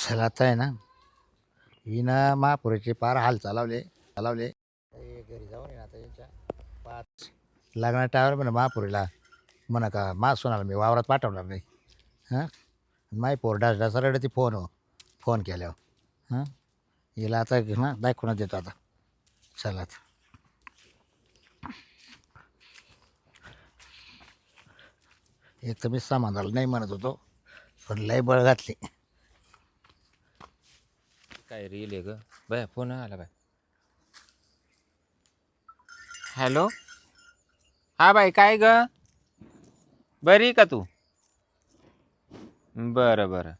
चला आता आहे ना. हिनं महापुराचे पार हाल चालवले चालवले. हे घरी जाऊन ये ना आता यांच्या पाच. लग्ना टावर म्हणा महापुरीला. म्हणा का मा सोनाला मी वावरात पाठवणार नाही. हां? माय पोर डास डास रडती फोन हो फोन केल्यावर. हां? हिला आता ना दाखवूनच देतो आता. चला आता. एक तर मी समाधान नाही म्हणत होतो पण लय बळ घातली. काय रील आहे ग? बाय फोन आला बाय. हॅलो हा बाई काय ग? बरी का तू? बरं बरं.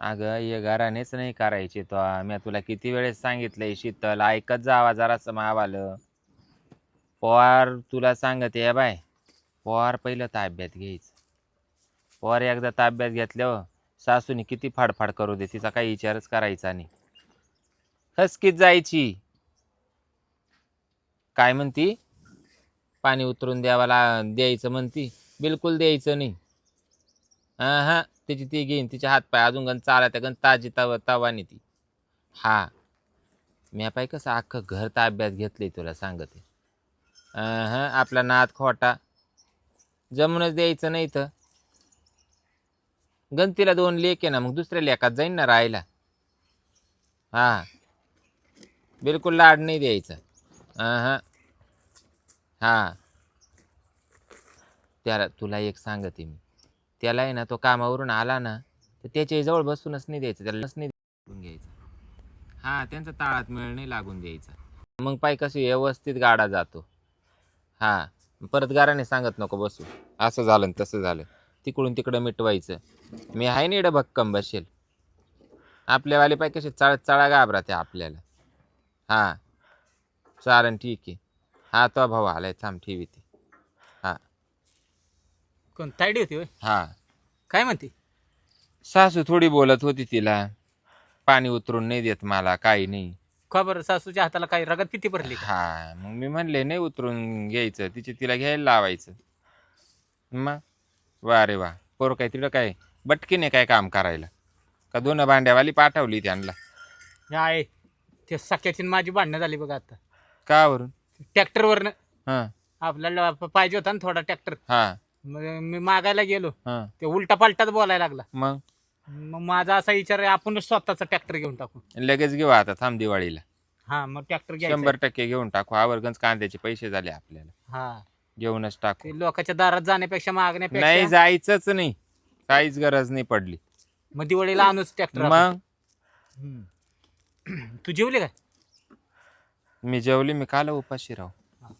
अगं ये घरानेच नाही करायची तो. मी तुला किती वेळेस सांगितलंय शीतल ऐकत जावा जरासं मावालं. पोहार तुला सांगते आहे बाय. पोहार पहिलं ताब्यात घ्यायचं. पोहार एकदा ताब्यात घेतल्यावर सासूने किती फाडफाड करू दे तिचा काही विचारच करायचा नाही. हसकीत जायची. काय म्हणती? पाणी उतरून द्यावाला द्यायचं म्हणती. बिलकुल द्यायचं नाही. हां हां तिची ती घेईन तिचे हात पाय अजून गण चालत गण ताजी तव तवानी ती. हा. मी पाय कसं अख्खं घर ताब्यात आहे तुला सांगते. हां आपला नाद खोटा. जमूनच द्यायचं नाही तर गणतीला दोन लेक आहे ना मग दुसऱ्या लेखात जाईन ना राहायला. हा. बिलकुल लाड नाही द्यायचा. हां हां. त्याला तुला एक सांगते मी. त्याला आहे ना तो कामावरून आला ना तर त्याच्याजवळ बसूनच नाही द्यायचं. त्याला नाही द्यायचं घ्यायचं. हा त्यांचा ताळात मेळ नाही लागून द्यायचा. मग पाय कशी व्यवस्थित गाडा जातो. हा. परत गाराने सांगत नको बसू. असं झालं तसं झालं. तिकडून तिकडं मिटवायचं. मी आहे ना इकडं भक्कम बसेल. आपल्यावाले पाय कसे चळ चळा घाबराते आपल्याला. हां. चालन ठीक आहे. हा तो भाऊ आलाय थांब ठेवी ती. कोण तायडी होती होय? हा. काय म्हणते? सासू थोडी बोलत होती तिला. पाणी उतरून नाही देत मला काही नाही. का बरं? सासूच्या हाताला काही रगत किती का? हा. मग मी म्हणले नाही उतरून घ्यायचं तिची तिला घ्यायला लावायचं. मग? वा रे वा. पोर काय तिकडं काय? बटकीने काय काम करायला? का दोन भांड्यावाली पाठवली त्यांना? आहे ते सख्याची न माझी भांडणं झाली बघा आता. का वरून? ट्रॅक्टरवरनं. हां. आपल्याला प- पाहिजे होता ना थोडा ट्रॅक्टर. हां. मी मागायला गेलो. हां. ते उलटा पालटाच बोलायला लागला. मग? मग माझा असा विचार आहे आपणच स्वतःचा ट्रॅक्टर घेऊन टाकू. लगेच घेऊ आता थांब दिवाळीला. हा मग ट्रॅक्टर घ्यायचा शंभर टक्के घेऊन टाकू. आवर्गंज कांद्याचे पैसे झाले आपल्याला. हा. घेऊनच टाकू. ते लोकांच्या दारात जाण्यापेक्षा नाही मागण्यापेक्षा जायचंच नाही. काहीच गरज नाही पडली. मग दिवाळीला आणूच ट्रॅक्टर मग? तू जेवली काय? मी जेवली मी काल उपाशी राहू.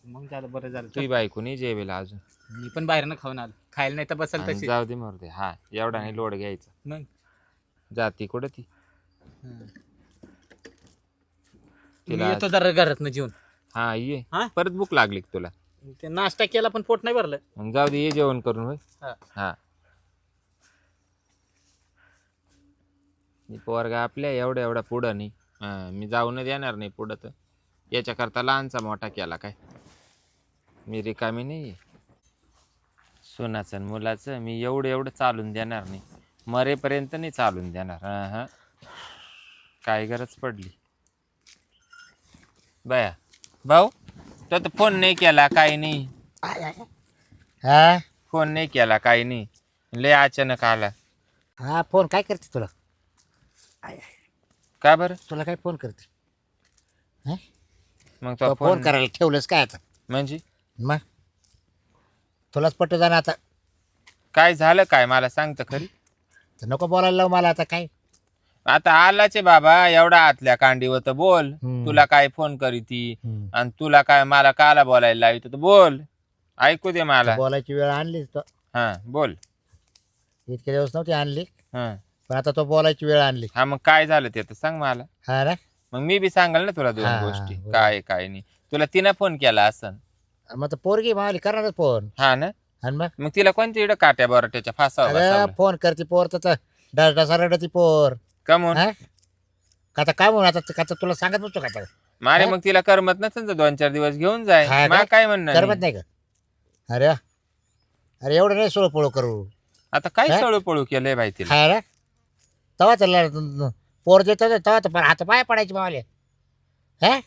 मग झालं बरं झालं. तुझी बायको नाही जेवेल अजून. मी पण बाहेरनं खाऊन आलो. खायला नाही तर बसल आणि तशी. जाऊ दे मरू दे. हा एवढा नाही लोड घ्यायचा. मग? जाती कुठं ती. मी तिला येतो जरा घरात जेवून. हा ये. हा? परत भूक लागली का तुला? ते नाश्ता केला पण पोट नाही भरलं. मग जाऊ दे ये जेवण करून होय. हा. हा. मी पोरगा आपल्या एवढ्या एवढा पुढं नाही. हा, मी जाऊनच येणार नाही पुढं तर. याच्याकरता लहानचा मोठा केला काय? मी रिकामी नाही सोनाचं आणि मुलाचं मी एवढं एवढं चालून देणार नाही. मरेपर्यंत नाही चालून देणार. हा हा. काय गरज पडली? बया भाऊ तो तर फोन नाही केला काही नाही. हा? फोन नाही केला काही नाही. लय अचानक आला. हा फोन काय करते तुला? का बरं? तुला काय फोन करते? मग तो तो फोन फोन करायला ठेवलंस काय आता? म्हणजे? मग? तुलाच पट्ट जाणं आता. काय झालं काय? मला सांगतं खरी. तर नको बोलायला लावू मला आता काय आता आलाच आहे बाबा एवढा आतल्या कांडीवर तर बोल. हम्म. तुला काय फोन करी ती. आणि तुला काय मला काला बोलायला लावित तर बोल. ऐकू दे मला. बोलायची वेळ आणलीच तो हा बोल. इतके दिवस नव्हती आणली. हा. पण आता तो बोलायची वेळ आणली. हा मग काय झालं ते तर सांग मला. हा ना? मग मी बी सांगाल ना तुला दोन गोष्टी. बरोबर. काय आहे, काय नाही. तुला तिनं फोन केला असन. मग पोरगी मावली करणारच फोन हा ना? आणि मग? मग तिला कोणती इकडं काट्या बरट्याच्या बसवलं? फोन करते पोर तर पोर. कमून? हा? का आता काय म्हणून आता का आता तुला सांगत नसतो का आता? मारे? मग तिला करमत नसेल तर दोन चार दिवस घेऊन जाय. हा मला? काय म्हणणं करमत नाही. नाही का? अरे वा. अरे एवढं नाही सोळ पोळ करू. आता काय हा? सळू पळू केलंय बाई तिला? हा ना? तवा चालला पोर देत होतं, तेव्हा तर हात पाय पडायचे मावाले. हा?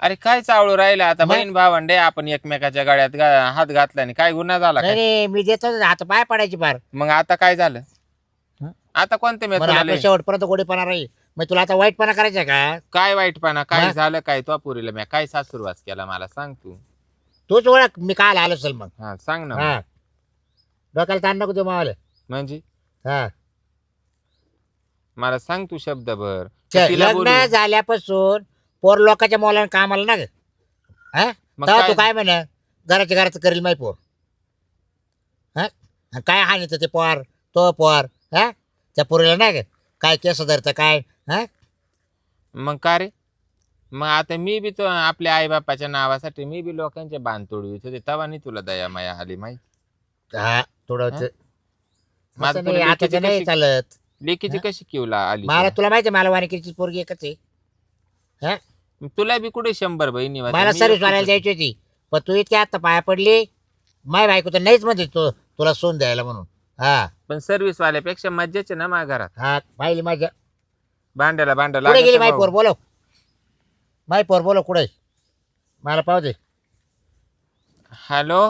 अरे काय चावळू राहिलं आता? मग? बहीण भावंडे आपण एकमेकाच्या गाड्यात गा- हात घातला आणि काय गुन्हा झाला नाही काय? नाही, मी देत होतो हात पाय पडायचे फार. मग आता काय झालं? हं? आता कोणते मी बरं तुला आपल्या लय- शेवटपर्यंत गोडीपणा राहील. मग तुला आता वाईटपणा करायचा का? काय वाईटपणा? काय मग? झालं? काय तो पुरीला मी काय सासूरवास केला मला? सांग तू. तूच ओळख मी काय आलो असेल मग. हा सांग ना हा. डोक्याला ताण नको देऊ मावाले. म्हणजे? हा. मला सांग तू शब्दभर. तिला लग्न. झाल्यापासून पोर लोकांच्या मोलाने कामाला ना ग. हा? मग तेव्हा तू काय काय म्हण? घराच्या घराचं करेल माही पोर. हा? आणि काय हानित ते पोर तो पोर हा? त्या पोरीला नाही ग काय केस धरतं काय हा? मग का रे? मग आता मी बी तो आपल्या आई बापाच्या नावासाठी मी बी लोकांचे बांध तोडवित होते तेव्हा नाही तुला दया माया आली माहिती हा थोडं? ते- माझं असं तुला नाही, लेकीची आताचं नाही कशी- चालत. लेकीची हा? कशी किवला आली मला तुला? माहिती आहे, मला वानिकीची पोरगी एकच आहे. तुला बी कुठे शंभर बहिणी? मला मी सर्विस एकटीच वाढायला होतो. द्यायची होती. पण तू इतकी आता पाया पडली. माय बायको तर नाहीच म्हणते तू तुला सोन द्यायला म्हणून. हा. पण सर्व्हिस वाल्यापेक्षा मज्जाचे ना माझ्या घरात. हा पाहिली माझ्या भांड्याला भांड कुठे गेली माय लागत पोर? बोलव. माय पोर बोलव कुठे? मला पाहू दे. हॅलो?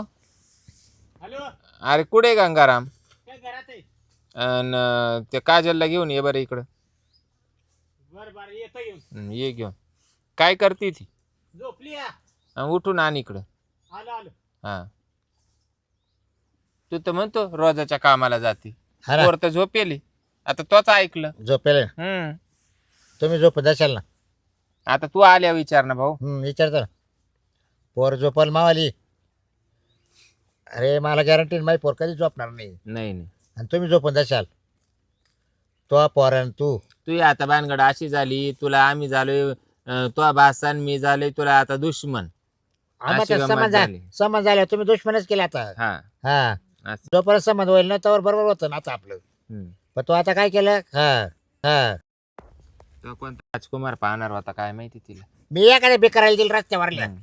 हॅलो? अरे कुठे गंगाराम? काय घरात आहे? अन ते काजलला घेऊन ये बरं इकडं. बरं बरं येतो येऊन. हं, ये घेऊन. काय करते ती? झोपली या. अन उठून आण इकडं. आलो आलो. हा. तू तर म्हणतो रोजाच्या कामाला जाते. हा ना. पोर तर झोपेली. आता तोच ऐकलं. झोपेल. हम्म. तुम्ही झोप जाशाल ना. आता तू आल्या विचार ना भाऊ. हम्म, विचारतो ना. पोर झोपल मावाली. अरे मला गॅरंटी माही पोर कधी झोपणार नाही. नाही नाही. आणि तुम्ही झोपून जाशाल. तो पोर आणि तू तू आता भानगड अशी झाली तुला आम्ही झालोय तो बासान मी झालोय तुला आता दुश्मन. अशी गंमत समज झाली. समज झाल्या तुम्ही दुश्मनच केला आता. हा. हा. असं. जोपर्यंत समज होईल ना त्यावर बरोबर होतं ना आता आपलं. हम्म. पण तो आता काय केलं? हा हा. तो कोणता राजकुमार पाहणार होता काय माहिती तिला. मी एखाद्या बेकारायला दिली रस्त्यावरल्या हम्म.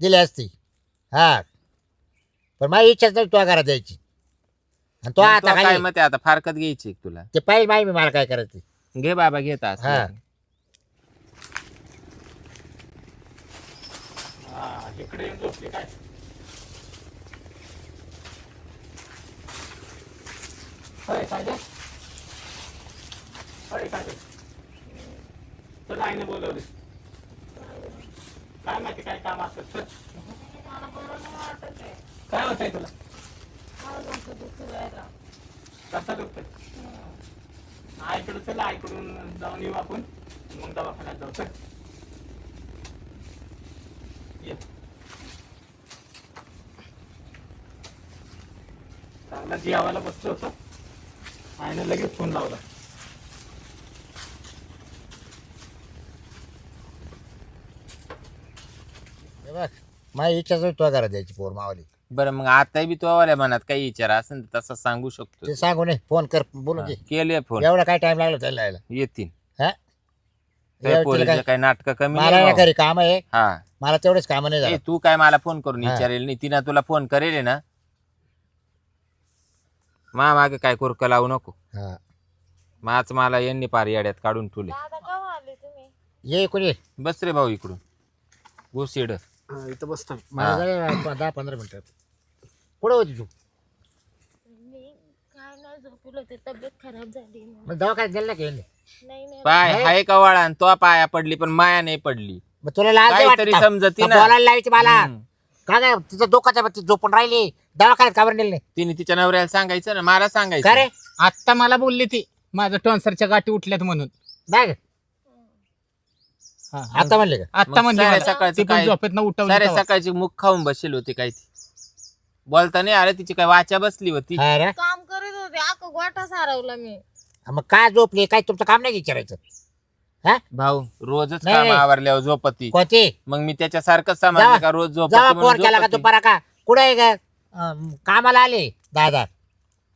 दिली असती. हा. पण माझी इच्छाच नाही तुला घरात द्यायची. आणि तो आता तो काय खाली मग आता फारकत घ्यायची का तुला ते पाहिजे माहिती मला काय करायचं घे बाबा घेता हा. हा, इकडे येऊन झोपली काय होय काजल होय काजल तुला आईने बोलवले काय माहिती काय काम असत. काय होतंय तुला कसा दुखतोय आईकडे चला आईकडून जाऊन येऊ आपण. मग दवाखान्यात जाऊ चल. ये. चांगला जेवायला बसलो होतो. आईने लगेच फोन लावला. हे बघ माझी इच्छाच तुला घरात द्यायची पोर मावाली. बरं मग आता बी तो वाल्या मनात काही विचार असेल तर तसं सांगू शकतो. ते सांगू नये. फोन कर बोलू दे केले फोन. एवढा काय टाइम लागला त्याला यायला? येतील. हा? एवढं तिला काही नाटक कमी मला नाही ना भाऊ. घरी काम आहे. हा. मला तेवढेच काम नाही ए, झालं. तू काय मला फोन करून हा. विचारेल नाही तिनं तुला फोन करेल ना? मा मागे काय कुरक लावू नको. हा. माच मला यांनी पार याड्यात काढून ठेवले. दादा केव्हा आले तुम्ही? ये कोणी बस रे भाऊ इकडून. घुसीड इथं बसतो मला झाले दहा पंधरा मिनिटं. कुठं होती तू? मी काय नाही झोपलो ते तब्येत खराब झाली म्हणून. मग दवाखान्यात गेला की यांनी? नाही नाही. पाय. हाय का वाळा तो पाया पडली पण माया नाही पडली. मग तुला लाज नाही काहीतरी वाटत का? समजती का ना. बोलायला लावायची मला. हम्म. का काय तिचं डोकाच्या ती झोपून राहिली. दवाखान्यात काबर नेली नाही? तिने तिच्या नवऱ्याला सांगायचं ना मला का सांगायचं रे आत्ता मला बोलली ती माझं टॉन्सरच्या गाठी उठल्यात म्हणून? हा, आता म्हणले का? आत्ता मग म्हणजे साऱ्या मला. सकाळचं ती पण काय- झोपेत न सारे उठवली सकाळची मुख खाऊन बसेल होती काय ती? बोलता नाही आलं तिची काय वाचा बसली होती. हा रे. काम करीत होते गोठा सारवला मी. मग काय झोपली? काय तुमचं काम नाही विचारायचं? भाऊ रोजच नाही, काम नाही. आवरल्यावर झोपती. कोणती? मग मी त्याच्या सारखंच समजलं का रोज झोपती जेव्हा म्हणून फोन केला का झोपती. तू परा का? कुठं आहे का अं, कामाला आले? दादा.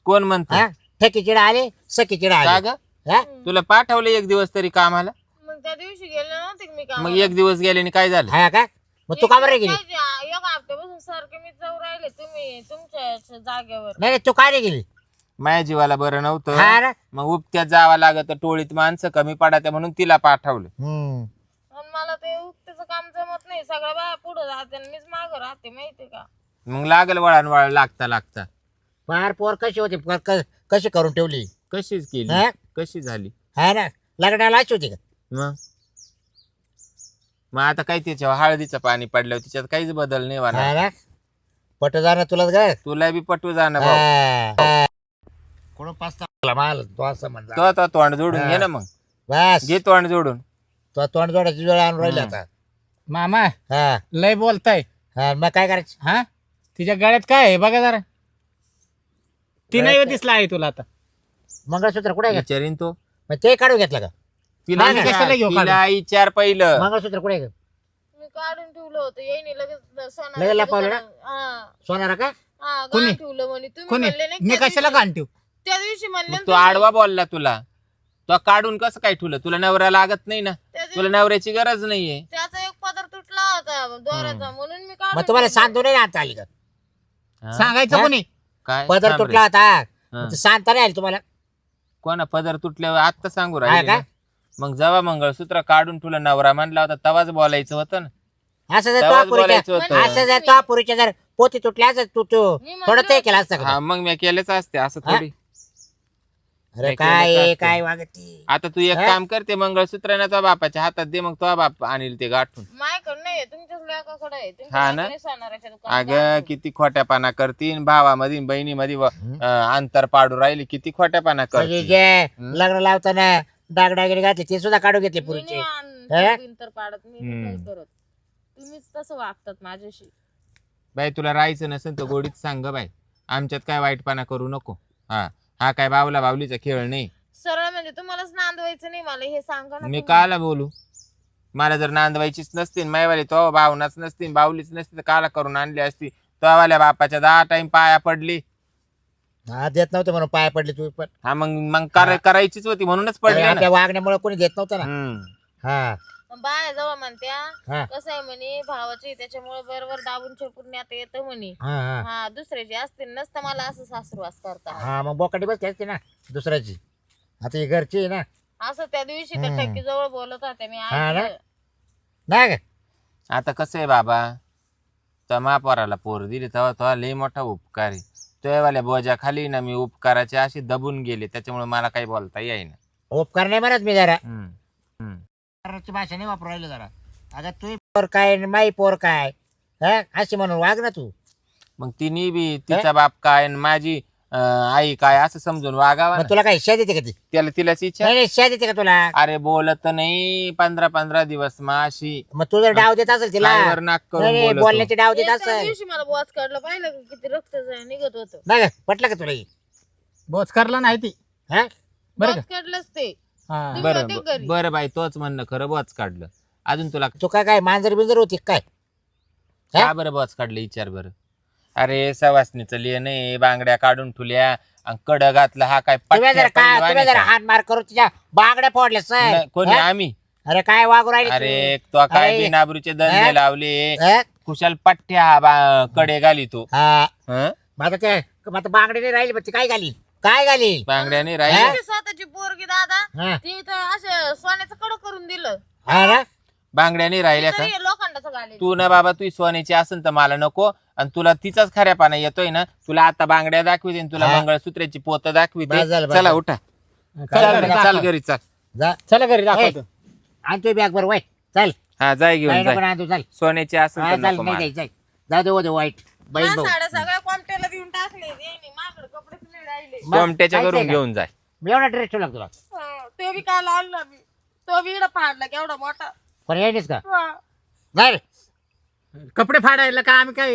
कोण म्हणतो हा? ठेकीचिडा आले? सकीचिडा का आले ग? हा? तुला पाठवलं एक दिवस तरी कामाला? मग त्या दिवशी गेले नव्हते का मी काम मग एक दिवस गेल्याने काय झालं? हा का? मग तू का बरं गेली? एक हप्त्यापासून सारखे मी जाऊ राहिले तुम्ही तुमच्या जागेवर. नाही तू काय नाही गेली? माझ्या जीवाला बरं नव्हतं. हा ना मग उपत्यात जावं लागत टोळीत माणसं कमी पडात्या म्हणून तिला पाठवलं. हम्म. मला ते उक्तीचं काम जमत नाही. सगळ्या बाया पुढे आणि मीच मागं राहते माहिती का? मग लागल वळण वळ लागता लागता. फार पोर कशी होती? पोर क- कशी करून ठेवली? कशीच केली? हा? कशी झाली? हा ना. लग्नाला अशी होती का? मग? मग आता काय त्याच्यावर हळदीचं पाणी पडल्यावर तिच्यात काहीच बदल नाही हा ना. पट जाणार तुलाच ग तुला बी पटू जाणं भाऊ. कोण पाचता माल? तो असं म्हणला. तो आता तोंड जोडून हा. घे ना मग. बस. घे तोंड जोडून. तो तोंड जोडायची वेळ आणून राहिली. आता. मामा हा. लय बोलताय. हा मग काय करायचं? हा? तिच्या गळ्यात काय आहे? बघा जरा. ती नाही दिसला आहे तुला आता. मंगळसूत्र कुठे आहे का? विचारीन तो. मग ते काढून घेतलं का? तिला नाही, कशाला घेऊ तिला विचार पहिलं. मंगळसूत्र कुठे आहे का? मी काढून ठेवलं होतं येईनी लगेच लगेच सोनाराच्या लपवलं ना? दुकानात- हा सोनारा का हा कोणी? गहाण ठेवलं म्हणे तुम्ही कोणी म्हणले नाही मी त्या कशाला दिवशी- घाण ठेवू त्या दिवशी म्हणले मग ना तो तुम्ही. आडवा बोलला तुला तो काढून कसं काय ठेवलं तुला नवरा लागत नाही ना त्या दिवशी तुला नवऱ्याची गरज नाहीये त्याचा एक पदर तुटला होता दोऱ्याचा म्हणून मी काढून मग तुम्हाला ठेवलं. सांगतो नाही आणता आली का हा? सांगायचं हा? कोणी काय पदर रे. तुटला होता हा. मग ते सांगता नाही आली तुम्हाला कोणा पदर तुटल्यावर आत्ता सांगू हा राहिले का? ना. मग जेव्हा मंगळसूत्र काढून तुला नवरा म्हणला होता तवाच बोलायचं होतं ना असं जर तो बोलायचं असं जर तो पुरीच्या जर पोती तुटली असं तू तू मी म्हणलं थोडं ते. केलं असतं का हा मग मी केलेच असते असं हा? थोडी अरे काय आहे. काय वागती आता तू एक हा? काम करते मंगळसूत्र ना तो बापाच्या हातात दे मग तो बाप आणील ते गाठून माझ्याकडे नाही तुमच्याच लेकाकडे आहे तुमच्या हा ना? लेकाने सोनाराच्या दुकानात अगं गहाण किती खोट्यापणा करतीन भावामध्ये बहिणीमध्ये व- अं, अंतर पाडू राहिली किती खोट्यापणा म्हणजे करते जे. लग्न लावताना डागडागिरी घातली ते सुद्धा काढून घेतले. मी पुरीचे नाही हा? आण- बिन तर पाडत मी नाही हम्म. काही करत तुम्हीच तसं वागतात माझ्याशी. बाई तुला राहायचं नसेल तर गोडीत सांग ग बाई. आमच्यात काय वाईटपणा करू नको. हा हा काय बावला बावलीचा खेळ नाही. सरळ म्हणजे तुम्हालाच नांदवायचं नाही मला हे सांगा ना मी तुम्ही. काला बोलू? मला जर नांदवायचीच नसती मायवाली तो भावनाच नसती बावलीच नसती तर काला करून आणली असती. तवाल्या बापाच्या दहा टाइम पाया पडली. हा देत नव्हते म्हणून पाया पडले तू पण. हा मग मग कर- करायचीच होती म्हणूनच पडली ना. आपल्या वागण्यामुळे कोणी देत नव्हतं ना. हम्म. हा. बाया जवळ म्हणत्या हा कसं आहे म्हणे भावाची त्याच्यामुळे बरोबर दाबून छेपून आता येतं म्हणे हा हा हा दुसऱ्याची असते नसतं मला असं सासरवास करता हा मग बोकाटी बसली असते ना दुसऱ्याची आता ही घरची आहे ना असं त्या दिवशी त्या हम्म. टक्की जवळ बोलत होते मी हा ना? ऐकलं. नाही का आता कसं आहे बाबा तर महापौराला पोर दिली तेव्हा तो लई मोठा उपकार आहे तुझ्यावाल्या बोजा खाली ना मी उपकाराचे असे दबून गेले त्याच्यामुळे मला काही बोलता येईना उपकार नाही म्हणत मी जरा हम्म. हम्म. उपकाराची भाषा नाही वापरू राहिली जरा. अगं तू पोर काय आणि माई पोर काय? हा? अशी म्हणून वाग ना तू. मग तिने बी तिचा बाप काय आणि माझी अं, आई काय असं समजून वागावा मग ना. तुला काय शेत येते का ती? त्याला तिलाच इच्छा? नाही नाही शेत येते का तुला? अरे बोलत नाही पंधरा पंधरा दिवस माशी. मग तू जर डाव देत असेल तिला? पायवर नाक नाही, करून नाही, बोलतो. बोलण्याचे डाव देत त्या असेल. दिवशी मला बॉस काढलं पाहिलं का किती रक्त निघत होतं. नाही का पटलं का तुला? हे? बोच करला नाही ती. हा? बरं बॉस काढलंच ते. हा तुम्ही बरं होते घरी. बरं बाई तोच म्हणणं खरं बॉच काढलं. अजून तुला तू काय काय मांजर बिंजर होती काय? हा? का बरं बॉच काढलं? विचार बरं. अरे सवासनीचं लिहिणं आहे बांगड्या काढून ठुल्या आणि कड घातला हा काय तुम्ही जर पठ्ठ्या काय पैलवान तुम्ही आहे जर का? हात मार करून तिच्या बांगड्या फोडल्या नाही, सर कोणी आम्ही. अरे काय वागू राहिली अरे तो? काय अरे, बिनाबरूचे हा? धंदे लावले. हा? कुशाल पठ्ठ्या हा बा- कडे घाली तो. हा. हं? मग आता ते मग आता बांगडी नाही राहिली पण ती काय घाली? काय घाली बांगड्याने? राहिली. स्वतःची पोरगी दादा हा. ती तर असं सोन्याचं कडं करून दिलं. हा ना? बांगड्याने राहिल्या का? तरी लोखंडाचं घालेलं तू ना बाबा तू सोन्याची असेल तर मला नको. आणि तुला तिचाच खऱ्या पाना येतोय ना तुला आता बांगड्या दाखविते आणि तुला हा. मंगळसूत्राची पोत बस झालं, बस चला झालं. उठा. चला चल घरी चल दाखव. घरी चल. जा. चला घरी दाखवतो. आणतोय बॅग बरं वाय. चल. हा जाय घेऊन नको जाय. आणतो चल. सोन्याची असेल तर चल नको नाही मला. जाय जाय जाऊ दे दे वाईट. बहीण भाऊ. साड्या सगळ्या कॉम्प्युटरला देऊन टाकले राहिले. मग कोमट्याच्या माहिती घरून आहे का? घेऊन जाय. मी एवढा ड्रेस ठेवला का तुला? हा, ते बी काल आणलं मी. तो बी इकडं फाडला केवढा मोठा. पण यायनीस का? हा. नाही रे. कपडे फाडायला का आम्ही काय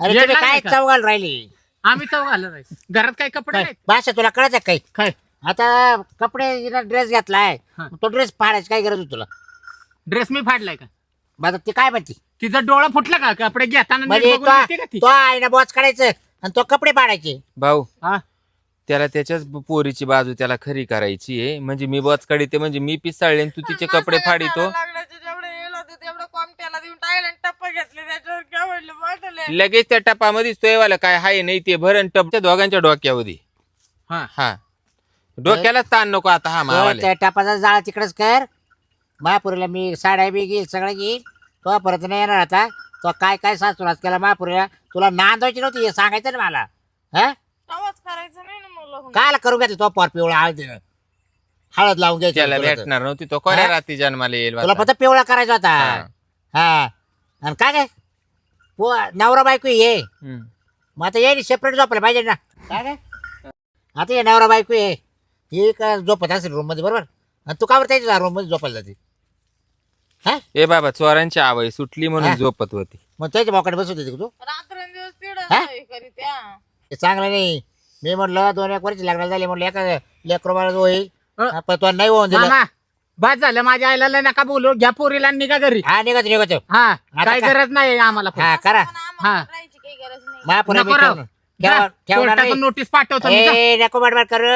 अरे तुम्ही काय का? चौघाल राहिली? आम्ही चौ घालत आहे घरात काय कपडे काय? तुला कळत आहे काही? काय? आता कपडे ड्रेस घेतलाय. हा. तो ड्रेस फाडायची काय गरज होती तुला? ड्रेस मी फाडलाय का? मग आता ती काय म्हणते? तिचा डोळा फुटला का? कपडे घेताना नीट म्हणजे बघून घेते का तो? आईना बॉच काढायचं. आणि तो कपडे पाडायचे. भाऊ हा? त्याला त्याच्याच पोरीची बाजू त्याला खरी करायची आहे. म्हणजे मी बच काढते म्हणजे मी पिसाळले तू तिचे कपडे फाडितो लगेच त्या टपामध्येच तो येवाला काय हाय नाही ते भरण टप. त्या दोघांच्या डोक्यामध्ये. हा. हा. डोक्यालाच ताण नको आता हा तो मावाले. त्या टापाचा जाळा तिकडेच कर. महापुरीला मी साड्या बी घेईल सगळं घेईल. तो परत नाही येणार आता. तो काय काय सासूरात केला महापुरीला तुला नांदवायची नव्हती हे सांगायचं ना मला. हा? आवाज करायचं नाही ना मग लग्न. काल करू घेतलं तो पर पिवळा हळद हळद लावून घ्यायची त्याला. भेटणार नव्हती तो कोण्या हा? जन्माला येईल तुला. फक्त पिवळा करायचा होता. हा. हा. आणि काय काय? पो नवरा बायको ये हम्म. मग आता ये सेपरेट झोपलं पाहिजे ना. काय काय? आता ये नवरा बायको ये ही का झोपत असेल रूममध्ये बरोबर? आणि तू का बरं त्याच्या रूममध्ये झोपायला जाते? हा ए बाबा चोरांची आवय सुटली म्हणून हा? झोपत होती मग त्याच्या भावाकडे बसू देते का तू रात्रंदिवस हा? हे चांगलं नाही मी म्हटलं दोन एक वर्ष लग्नाला झाले म्हटलं एका लेकरोबाला होईल अ? हा, पण तो नाही होऊन दिलं मामा बाद झालं माझ्या आईला लय नका बोलू घ्या पोरीला आणि निघा घरी हा निघत निघत हा आता काय काय? गरज नाही आम्हाला पण. हा करा पण आम्हाला हा. राहायची काही गरज नाही महापुरा नको राव. जा, ठेवणार कोर्टातून नाही नोटीस पाठवतो मी, जा. ए, नको बडबड करू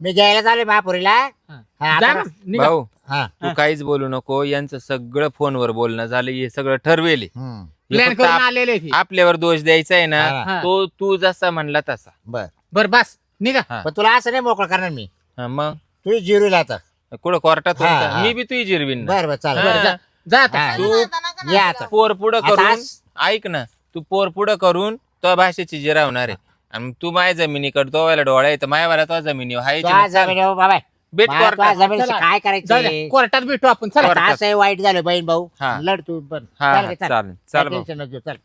मी घ्यायला चालू महापुरीला हा. जा आता- मग, निघा. भाऊ हा तू काहीच बोलू नको यांचं सगळं फोनवर बोलणं झालं हे सगळं ठरवेल हम्म. हे प्लॅन फक्त करून आप- आलेले ते. आपल्यावर दोष द्यायचा आहे ना. तो तू जसा म्हणला तसा बर बर बस निघा हा. पण तुला असं नाही मोकळं करणार मी हा, मग तू जिरूला आता कुठं कोर्टात हा, होता? हा. मी बी तुझी जिरवीन ना. बर बर चालेल हा. बरं, जा जा आता हा. तू या आता. पोर पुढं आता करून आज- ऐक ना तू पोर पुढं करून तो भाषेची जिरावणार आहे आणि तू माझ्या जमिनीकडे तो व्हायला डोळा येतं माझ्या तो जमिनी हाय तो आज जमीन बाबा कोर्टात. चला. काय जाऊ द्या, करायचं कोर्टात भेटू आपण. चला. असं वाईट झालं बहीण भाऊ. हा. लढ तू. पण हा चल गे, चल. चालेल काय चल भाऊ. टेन्शन नको घेऊ, चल.